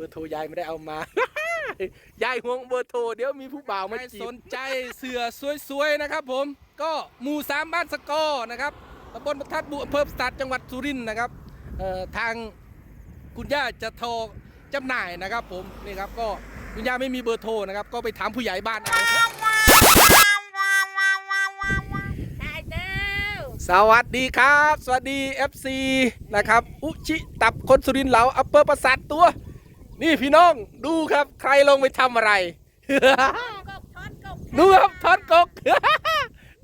บอร์โทรยายไม่ได้เอามา ยายห่วงเบอร์โทรเดี๋ยวมีผู้บ่าวมาจีบสนใจเสือสวยๆนะครับ ผมก็หมู่สามบ้านสกอนะครับตำบลประทัดบุอำเภอสตัดจังหวัดสุรินทร์นะครับเอ่อทางคุณย่าจะโทรจำหน่ายนะครับ ผมนี่ครับก็คุณย่าไม่มีเบอร์โทรนะครับ ก็ไปถามผู้ใหญ่บ้านเอาได้เด้อสวัสดีครับ สวัสดี FC นะครับอุชิตับคนสุรินทร์เหลาอัปเปอร์ประสาทตัว นี่พี่น้องดูครับ ใครลงไปทำอะไรกบทอดกบดูครับทอดกก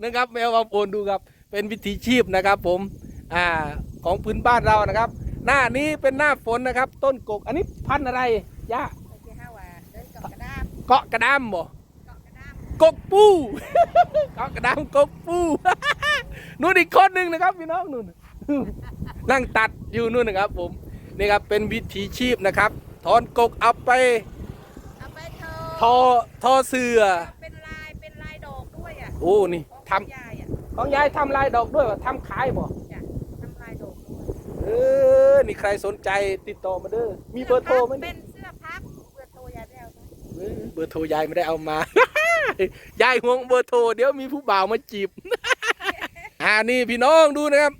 นะครับแมวบางโอนดูครับ เป็นวิถีชีพนะครับผมอ่าของพื้นบ้านเรานะครับ หน้านี้เป็นหน้าฝนนะครับ ต้นกก อันนี้พันธุ์อะไรย่าที่ห้าว่าเดินกับกระดามเกาะกระดามบ่เกาะกระดามกกปูเกาะกระดามกกปูนู่นอีกคนหนึ่งนะครับพี่น้องนู่นนั่งตัดอยู่นู่นนะครับผมนี่ครับเป็นวิถีชีพนะครับ ถอนกกเอาไปเอาไปเธทอทอเสือเป็นลายเป็นลายดอกด้วยอะโอ้นี่ของทำคุณยายอะของยายทำลายดอกด้วยวะทำขายบ่จ้ะทำลายดอกด้วยเออนี่ใครสนใจติดต่อมาเด้อมีเบอร์โทรไหมเป็นเสื้อพับเบอร์โทรยายไม่เอานะเออเบอร์โทรยายไม่ได้เอามายายห่วงเบอร์โทรเดี๋ยวมีผู้บ่าวมาจีบอ่านี่พี่น้องดูนะครับ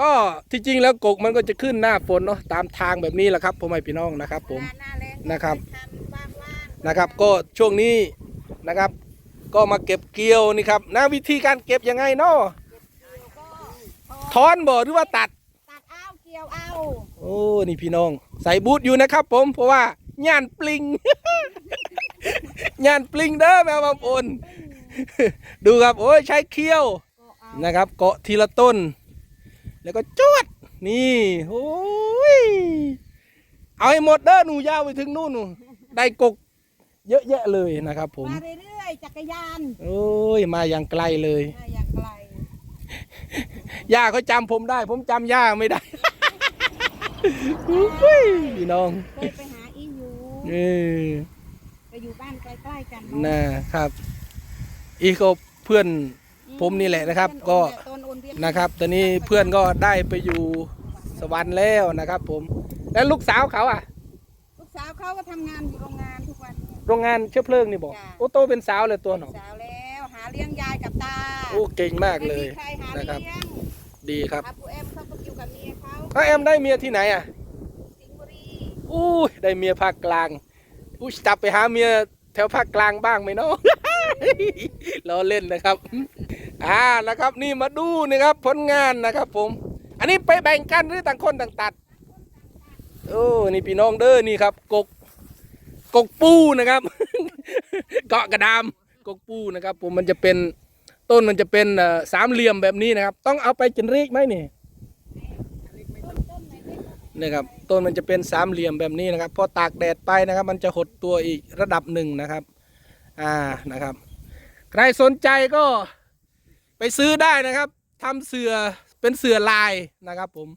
ก็ที่จริงแล้วกกมันก็จะขึ้นหน้าฝนเนาะตามทางแบบนี้แหละครับพ่อแม่พี่น้องนะครับ ผม หน้าแรงนะครับ ทำว่างๆนะครับ ก็ช่วงนี้นะครับ ก็มาเก็บเกี่ยวนี่ครับนะวิธีการเก็บยังไงเนาะก็ถอนบ่หรือว่าตัด ตัดเอาเกี่ยวเอาโอ้นี่พี่น้อง ใส่บูทอยู่นะครับ ผมเพราะว่าย่านปลิง ย่านปลิงเด้อแมวบางปนดูครับโอ้ยใช้เคี้ยวก็เอานะครับ เกาะทีละต้น แล้วก็จวด นี่โอ้ยเอาให้หมดเด้อหนูยาวไปถึงนู่นหนูได้กก เยอะแยะเลยนะครับ ผม มาเรื่อยๆจักรยานโอ้ยมาอย่างไกลเลย มาอย่างไกลย่าเขาจำผมได้ ผมจำย่าไม่ได้ อุ้ยพี่น้องเคยไปหาอีอยู่เออไปอยู่บ้านใกล้ๆกันนะครับ อีกก็เพื่อนผมนี่แหละนะครับ ก็ต้นโอนเวีย นนะครับ ตอนนี้เพื่อนก็ได้ไปอยู่สวรรค์แล้วนะครับ ผม แล้วลูกสาวเขาอะ ลูกสาวเขาก็ทำงานอยู่โรงงานทุกวันเนี่ย โรงงานเชื้อเพลิงนี่บอกจ้ะ โอ้โตเป็นสาวเลยตัวหนอสาวแล้วหาเลี้ยงยายกับตาโอ้เก่งมากเลยไม่มีใครหานะเลี้ครับ ยงดีครับอาปูเอ็มเขาก็อยู่กับเมียเขาเขาแอมได้เมียที่ไหนอะสิงห์บุรีอู้ยได้เมียภาคกลางอู้จับไปหาเมียแถวภาคกลางบ้างไหมเนาะ ล้อเล่นนะครับ อ่านะครับนี่มาดูนะครับผลงานนะครับผม อันนี้ไปแบ่งกันหรือต่างคนต่างตัดโอ้นี่พี่น้องเด้อนี่ครับ กกกกปูนะครับ เกาะกระดามกกปูนะครับ ผมมันจะเป็นต้นมันจะเป็นสามเหลี่ยมแบบนี้นะครับ ต้องเอาไปจนเรีกไหมนี่นี่ครับต้นมันจะเป็นสามเหลี่ยมแบบนี้นะครับพอตากแดดไปนะครับ มันจะหดตัวอีกระดับหนึ่งนะครับ อ่านะครับ ใครสนใจก็ ไปซื้อได้นะครับทำเสือเป็นเสือลายนะครับ ผม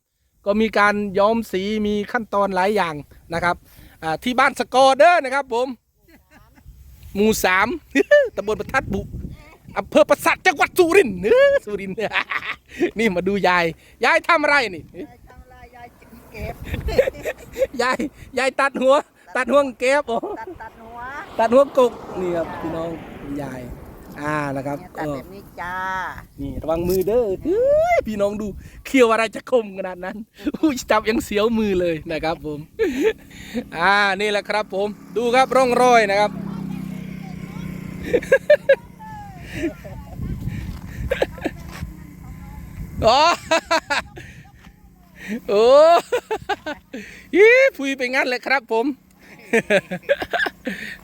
ก็มีการย้อมสีมีขั้นตอนหลายอย่างนะครับอ่าที่บ้านสกอร์เดอร์นะครับ ผมหมู่สามตำบลประทัดบุอำเภอประสัทจังหวัดสุรินทร์เออสุรินทร์นี่มาดูยาย ยายทำอะไรนี่ยายทำลายยายเก็บยายยายตัดหัว ตัดห่วงแก๊บอ๋อตัดตัดหัวตัดหัวกกนี่ครับพี่น้องคุณยาย อ่านะครับเนี่ยตัก็ดแบบนี้จ้านี่ระวังมือเด้อเฮ้ยพี่น้องดูเคี้ยวอะไรจะคมขนาดนั้นอุ้ยจับยังเสียวมือเลยนะครับผม อ่านี่แหละครับผมดูครับร่องรอยนะครับ อ๋อ โอ้ ยี่พุยไปงั้นเลยครับผม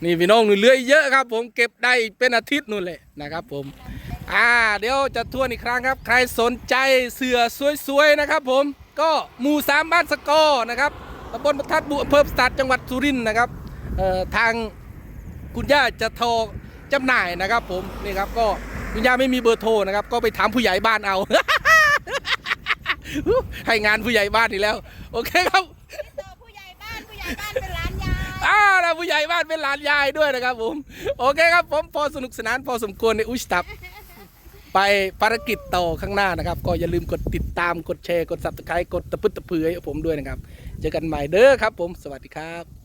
นี่พี่น้องหนูเลืออีกเยอะครับ ผมเก็บได้เป็นอาทิตย์นู่นแหละนะครับ ผมอ่าเดี๋ยวจะทวนอีกครั้งครับ ใครสนใจเสือสวยๆนะครับ ผมก็หมู่สามบ้านสกอนะครับตำบลประทัดบุอำเภอสตัดจังหวัดสุรินทร์นะครับเอ่อทางคุณย่าจะโทรจำหน่ายนะครับ ผมนี่ครับก็คุณย่าไม่มีเบอร์โทรนะครับ ก็ไปถามผู้ใหญ่บ้านเอาให้งานผู้ใหญ่บ้านอีกแล้ว โอเคครับ อ้าแล้วผู้ใหญ่บ้านเป็นหลานยายด้วยนะครับผมโอเคครับผมพอสนุกสนานพอสมควรในอุชตับ ไปภารกิจต่อข้างหน้านะครับ ก็อย่าลืมกดติดตามกดแชร์กด subscribe กดตะพึดตะพือให้ผมด้วยนะครับ เจอกันใหม่เด้อครับผมสวัสดีครับ